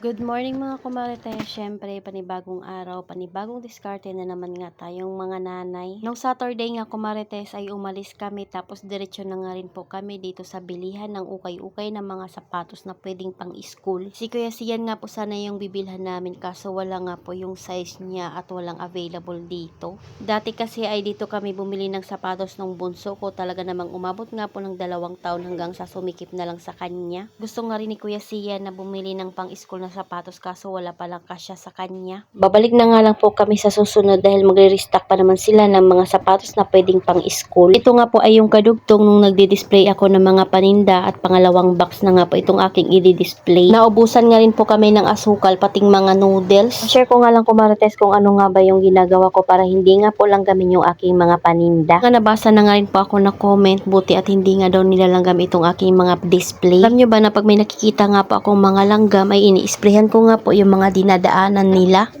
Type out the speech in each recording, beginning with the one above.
Good morning mga kumarites. Siyempre, panibagong araw, panibagong diskarte na naman nga tayong mga nanay. Nung Saturday nga kumarites ay umalis kami tapos diretsyo na nga rin po kami dito sa bilihan ng ukay-ukay na mga sapatos na pwedeng pang school. Si Kuya Sian nga po sana yung bibilhan namin kaso wala nga po yung size niya at walang available dito. Dati kasi ay dito kami bumili ng sapatos ng bunso ko talaga namang umabot nga po ng dalawang taon hanggang sa sumikip na lang sa kanya. Gusto nga rin ni Kuya Sian na bumili ng pang school na sapatos kaso wala palang kasya sa kanya. Babalik na nga lang po kami sa susunod dahil magre-restock pa naman sila ng mga sapatos na pwedeng pang school. Ito nga po ay yung kadugtong nung nagdi-display ako ng mga paninda at pangalawang box na nga po itong aking i-display. Naubusan nga rin po kami ng asukal pating mga noodles. Share ko nga lang kumarites kung ano nga ba yung ginagawa ko para hindi nga po langgamin yung aking mga paninda. Nga nabasa na nga rin po ako na comment buti at hindi nga daw nilalanggam itong aking mga display. Alam nyo ba na pag may nakikita nga po akong mga langgam ay ini-sprayhan ko nga po yung mga dinadaanan nila.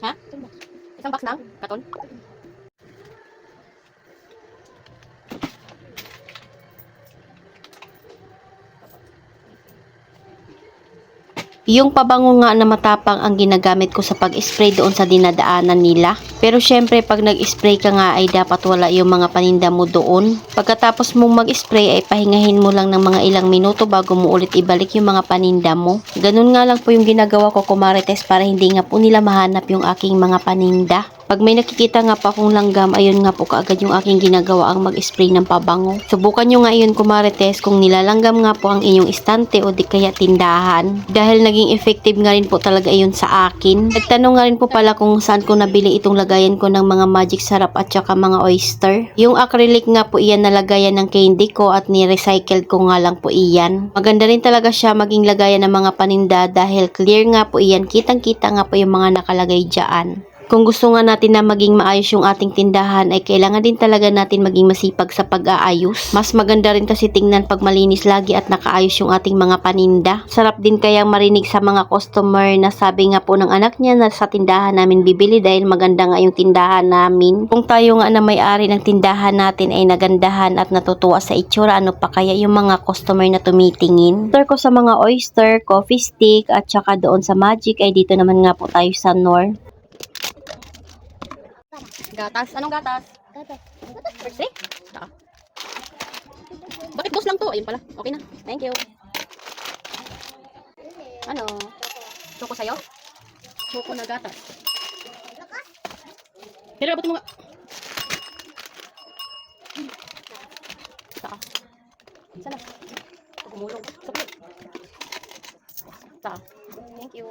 Ha? Isang box lang? Katon? Yung pabango nga na matapang ang ginagamit ko sa pag-spray doon sa dinadaanan nila. Pero syempre pag nag-spray ka nga ay dapat wala yung mga paninda mo doon. Pagkatapos mong mag-spray ay pahingahin mo lang ng mga ilang minuto bago mo ulit ibalik yung mga paninda mo. Ganun nga lang po yung ginagawa ko kumarites para hindi nga po nila mahanap yung aking mga paninda. Pag may nakikita nga pa akong langgam, ayun nga po kaagad yung aking ginagawa ang mag-spray ng pabango. Subukan nyo nga iyon kumarites kung nilalanggam nga po ang inyong istante o di kaya tindahan. Dahil naging effective nga rin po talaga iyon sa akin. Nagtanong nga rin po pala kung saan ko nabili itong lagayan ko ng mga magic sarap at saka mga oyster. Yung acrylic nga po iyan na lagayan ng candy ko at ni-recycle ko nga lang po iyan. Maganda rin talaga siya maging lagayan ng mga paninda dahil clear nga po iyan. Kitang-kita nga po yung mga nakalagay dyan. Kung gusto nga natin na maging maayos yung ating tindahan ay kailangan din talaga natin maging masipag sa pag-aayos. Mas maganda rin kasi tingnan pag malinis lagi at nakaayos yung ating mga paninda. Sarap din kayang marinig sa mga customer na sabi nga po ng anak niya na sa tindahan namin bibili dahil maganda nga yung tindahan namin. Kung tayo nga na may-ari ng tindahan natin ay nagandahan at natutuwa sa itsura, ano pa kaya yung mga customer na tumitingin. After ko sa mga oyster, coffee stick at saka doon sa magic ay dito naman nga po tayo sa Nor. Gatas. Anong gatas? Gatas. Perse? Ah. Bakit boss lang to? Ayun pala. Okay na. Thank you. Ano? Choco sa'yo? Choco na gatas. Pero abot mo nga. Saka. Sana. Gumulong. Sukli. Saka. Thank you.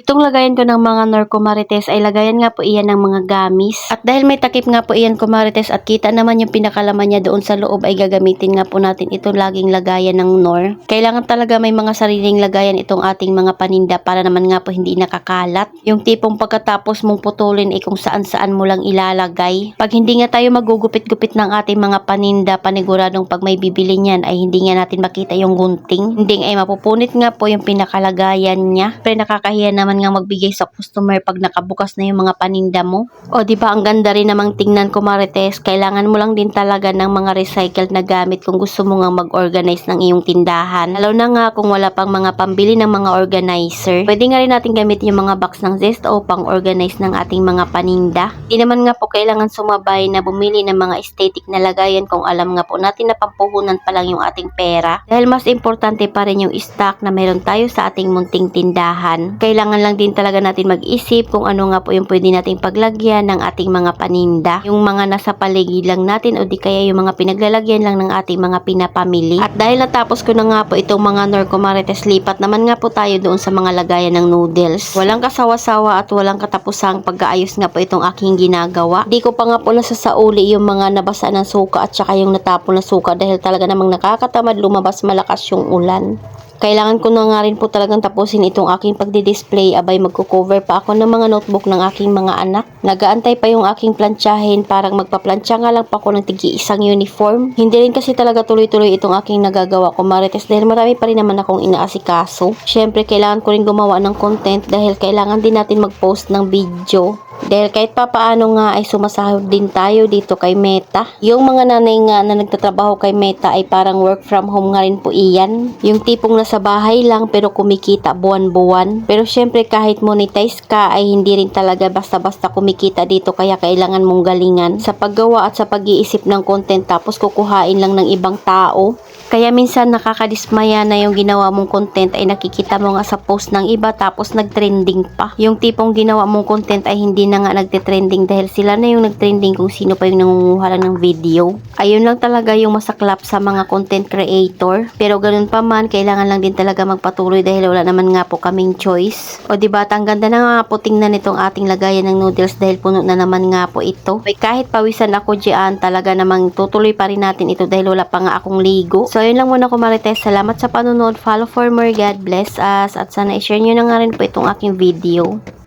Itong lagayan ko ng mga Norcomarites ay lagayan nga po iyan ng mga gamis. At dahil may takip nga po iyan Comarites at kita naman yung pinakalaman niya doon sa loob ay gagamitin nga po natin itong laging lagayan ng Nor. Kailangan talaga may mga sariling lagayan itong ating mga paninda para naman nga po hindi nakakalat. Yung tipong pagkatapos mong putulin ay kung saan saan mo lang ilalagay. Pag hindi nga tayo magugupit-gupit ng ating mga paninda, paniguradong pag may bibili niyan ay hindi nga natin makita yung gunting. Hindi ay mapupunit nga po yung pinakalagayan niya. Pero nakakahiya naman nga magbigay sa customer pag nakabukas na yung mga paninda mo. O di ba ang ganda rin namang tingnan ko Marites, kailangan mo lang din talaga ng mga recycled na gamit kung gusto mo nga mag-organize ng iyong tindahan. Lalo na nga kung wala pang mga pambili ng mga organizer. Pwede nga rin natin gamitin yung mga box ng Zesto pang organize ng ating mga paninda. Di naman nga po kailangan sumabay na bumili ng mga aesthetic na lagayan kung alam nga po natin na pampuhunan pa lang yung ating pera. Dahil mas importante pa rin yung stock na meron tayo sa ating munting tindahan. Kailangan lang din talaga natin mag-isip kung ano nga po yung pwede nating paglagyan ng ating mga paninda. Yung mga nasa paligid lang natin o di kaya yung mga pinaglalagyan lang ng ating mga pinapamili. At dahil natapos ko na nga po itong mga Norcomarites lipat naman nga po tayo doon sa mga lagayan ng noodles. Walang kasawa-sawa at walang katapusang pag-aayos nga po itong aking ginagawa. Di ko pa nga po nasasauli yung mga nabasa ng suka at saka yung natapon na suka dahil talaga namang nakakatamad lumabas malakas yung ulan. Kailangan ko na nga rin po talagang tapusin itong aking pagdi-display. Abay, magko-cover pa ako ng mga notebook ng aking mga anak. Nagaantay pa yung aking plantsahin. Parang magpaplantsa nga lang pa ako ng tigi isang uniform. Hindi rin kasi talaga tuloy-tuloy itong aking nagagawa ko marites dahil marami pa rin naman akong inaasikaso. Siyempre, kailangan ko rin gumawa ng content dahil kailangan din natin mag-post ng video. Dahil kahit pa paano nga ay sumasahod din tayo dito kay Meta. Yung mga nanay nga na nagtatrabaho kay Meta ay parang work from home nga rin po iyan. Yung tipong nasa bahay lang pero kumikita buwan-buwan. Pero syempre kahit monetize ka ay hindi rin talaga basta-basta kumikita dito kaya kailangan mong galingan sa paggawa at sa pag-iisip ng content tapos kukuhain lang ng ibang tao. Kaya minsan nakakadismaya na yung ginawa mong content ay nakikita mo nga sa post ng iba tapos nagtrending pa. Yung tipong ginawa mong content ay hindi na nga nagte-trending dahil sila na yung nagtrending kung sino pa yung nangunguha ng video. Ayun lang talaga yung masaklap sa mga content creator. Pero ganun pa man, kailangan lang din talaga magpatuloy dahil wala naman nga po kaming choice. O diba, ang ganda na nga po tingnan nitong ating lagayan ng noodles dahil puno na naman nga po ito. Ay, kahit pawisan ako dyan, talaga namang tutuloy pa rin natin ito dahil wala pa nga akong ligo. So, ayun lang muna ko marites. Salamat sa panonood. Follow for more. God bless us. At sana i-share nyo na nga rin po itong aking video.